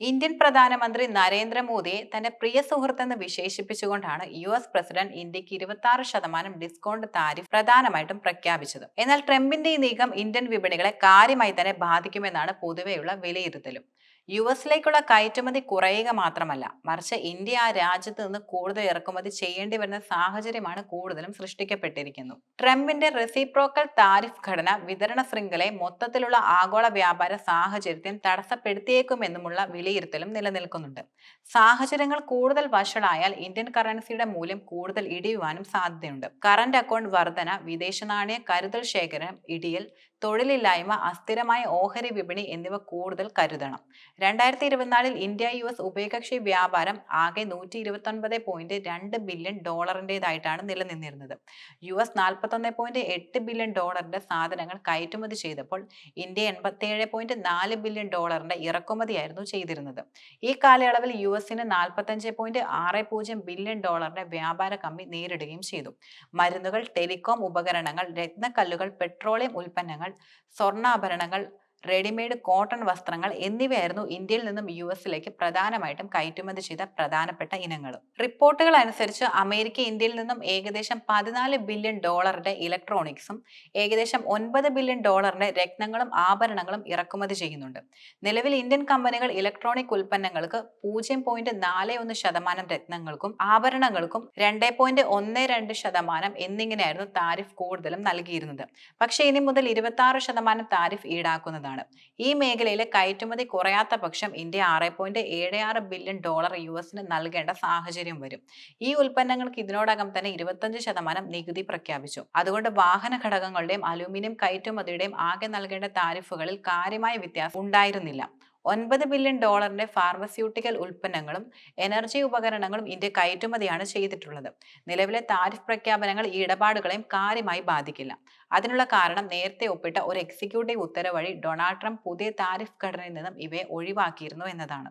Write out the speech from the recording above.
Indian പ്രധാനമന്ത്രി നരേന്ദ്രമോദിയെ തന്റെ പ്രിയ സുഹൃത്തെന്ന് വിശേഷിപ്പിച്ചുകൊണ്ടാണ് യു എസ് പ്രസിഡന്റ് ഇന്ത്യയ്ക്ക് ഇരുപത്തി ആറ് ശതമാനം ഡിസ്കൗണ്ട് താരിഫ് പ്രധാനമായിട്ടും പ്രഖ്യാപിച്ചത്. എന്നാൽ ട്രംപിന്റെ ഈ നീക്കം ഇന്ത്യൻ വിപണികളെ കാര്യമായി തന്നെ ബാധിക്കുമെന്നാണ് പൊതുവെയുള്ള വിലയിരുത്തലും. യു എസിലേക്കുള്ള കയറ്റുമതി കുറയുക മാത്രമല്ല മറിച്ച് ഇന്ത്യ ആ രാജ്യത്ത് നിന്ന് കൂടുതൽ ഇറക്കുമതി ചെയ്യേണ്ടി വരുന്ന സാഹചര്യമാണ് കൂടുതലും സൃഷ്ടിക്കപ്പെട്ടിരിക്കുന്നു ട്രംപിന്റെ റെസിപ്രോക്കൽ താരിഫ് ഘടന വിതരണ ശൃംഖലയെ മൊത്തത്തിലുള്ള ആഗോള വ്യാപാര സാഹചര്യത്തിൽ തടസ്സപ്പെടുത്തിയേക്കുമെന്നുമുള്ള വിലയിരുത്തലും നിലനിൽക്കുന്നുണ്ട്. സാഹചര്യങ്ങൾ കൂടുതൽ വഷളായാൽ ഇന്ത്യൻ കറൻസിയുടെ മൂല്യം കൂടുതൽ ഇടിയുവാനും സാധ്യതയുണ്ട്. കറന്റ് അക്കൗണ്ട് വർധന വിദേശ നാണയ കരുതൽ ശേഖരം ഇടിയൽ തൊഴിലില്ലായ്മ അസ്ഥിരമായ ഓഹരി വിപണി എന്നിവ കൂടുതൽ കരുതണം. രണ്ടായിരത്തി ഇരുപത്തിനാലിൽ ഇന്ത്യ യു എസ് ഉഭയകക്ഷി വ്യാപാരം ആകെ നൂറ്റി ഇരുപത്തി ഒൻപത് പോയിന്റ് രണ്ട് ബില്യൺ ഡോളറിന്റെതായിട്ടാണ് നിലനിന്നിരുന്നത്. യു എസ് നാൽപ്പത്തൊന്ന് പോയിന്റ് എട്ട് ബില്യൺ ഡോളറിന്റെ സാധനങ്ങൾ കയറ്റുമതി ചെയ്തപ്പോൾ ഇന്ത്യ എൺപത്തിയേഴ് പോയിന്റ് നാല് ബില്യൺ ഡോളറിന്റെ ഇറക്കുമതിയായിരുന്നു ചെയ്തിരുന്നത്. ഈ കാലയളവിൽ യു എസിന് നാൽപ്പത്തഞ്ച് പോയിന്റ് ആറ് പൂജ്യം ബില്യൺ ഡോളറിന്റെ വ്യാപാര കമ്മി നേരിടുകയും ചെയ്തു. മരുന്നുകൾ ടെലികോം ഉപകരണങ്ങൾ രത്നക്കല്ലുകൾ പെട്രോളിയം ഉൽപ്പന്നങ്ങൾ സ്വർണാഭരണങ്ങൾ റെഡിമെയ്ഡ് കോട്ടൺ വസ്ത്രങ്ങൾ എന്നിവയായിരുന്നു ഇന്ത്യയിൽ നിന്നും യു എസിലേക്ക് പ്രധാനമായിട്ടും കയറ്റുമതി ചെയ്ത പ്രധാനപ്പെട്ട ഇനങ്ങൾ റിപ്പോർട്ടുകൾ അനുസരിച്ച് അമേരിക്ക ഇന്ത്യയിൽ നിന്നും ഏകദേശം പതിനാല് ബില്യൺ ഡോളറിന്റെ ഇലക്ട്രോണിക്സും ഏകദേശം ഒൻപത് ബില്യൺ ഡോളറിന്റെ രത്നങ്ങളും ആഭരണങ്ങളും ഇറക്കുമതി ചെയ്യുന്നുണ്ട്. നിലവിൽ ഇന്ത്യൻ കമ്പനികൾ ഇലക്ട്രോണിക് ഉൽപ്പന്നങ്ങൾക്ക് പൂജ്യം പോയിന്റ് നാല് ഒന്ന് ശതമാനം രത്നങ്ങൾക്കും ആഭരണങ്ങൾക്കും രണ്ട് പോയിന്റ് ഒന്ന് രണ്ട് ശതമാനം എന്നിങ്ങനെയായിരുന്നു താരിഫ് കൂടുതലും നൽകിയിരുന്നത്. പക്ഷേ ഇനി മുതൽ ഇരുപത്തി ആറ് ശതമാനം താരിഫ് ഈടാക്കുന്നതാണ് ഈ മേഖലയിലെ കയറ്റുമതി കുറയാത്ത പക്ഷം ഇന്ത്യ ആറ് പോയിന്റ് ഏഴ് ആറ് ബില്യൺ ഡോളർ യു എസിന് നൽകേണ്ട സാഹചര്യം വരും. ഈ ഉൽപ്പന്നങ്ങൾക്ക് ഇതിനോടകം തന്നെ ഇരുപത്തഞ്ച് ശതമാനം നികുതി പ്രഖ്യാപിച്ചു. അതുകൊണ്ട് വാഹന ഘടകങ്ങളുടെയും അലുമിനിയം കയറ്റുമതിയുടെയും ആകെ നൽകേണ്ട താരിഫുകളിൽ കാര്യമായ വ്യത്യാസം ഉണ്ടായിരുന്നില്ല. ഒൻപത് ബില്യൺ ഡോളറിന്റെ ഫാർമസ്യൂട്ടിക്കൽ ഉൽപ്പന്നങ്ങളും എനർജി ഉപകരണങ്ങളും ഇന്ത്യ കയറ്റുമതിയാണ് ചെയ്തിട്ടുള്ളത്. നിലവിലെ താരിഫ് പ്രഖ്യാപനങ്ങൾ ഈ ഇടപാടുകളെയും കാര്യമായി ബാധിക്കില്ല. അതിനുള്ള കാരണം നേരത്തെ ഒപ്പിട്ട ഒരു എക്സിക്യൂട്ടീവ് ഉത്തരവ് വഴി ഡൊണാൾഡ് ട്രംപ് പുതിയ താരിഫ് ഘടനയിൽ നിന്നും ഇവയെ ഒഴിവാക്കിയിരുന്നു എന്നതാണ്.